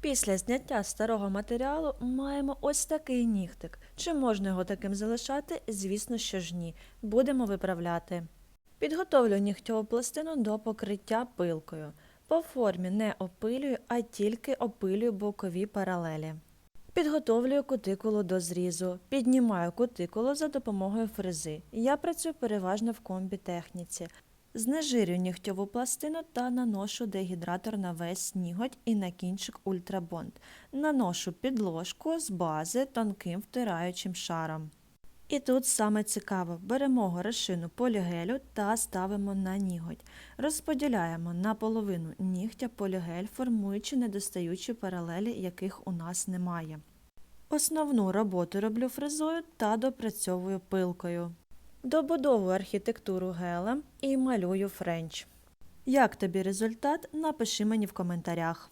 Після зняття старого матеріалу маємо ось такий нігтик. Чи можна його таким залишати? Звісно, що ж ні. Будемо виправляти. Підготовлю нігтьову пластину до покриття пилкою. По формі не опилюю, а тільки опилюю бокові паралелі. Підготовлюю кутикулу до зрізу. Піднімаю кутикулу за допомогою фрези. Я працюю переважно в комбі-техніці. Знежирю нігтьову пластину та наношу дегідратор на весь ніготь і на кінчик ультрабонд. Наношу підложку з бази тонким втираючим шаром. І тут саме цікаво, беремо горошину полігелю та ставимо на ніготь. Розподіляємо на половину нігтя полігель, формуючи недостаючі паралелі, яких у нас немає. Основну роботу роблю фрезою та допрацьовую пилкою. Добудовую архітектуру гелем і малюю френч. Як тобі результат? Напиши мені в коментарях.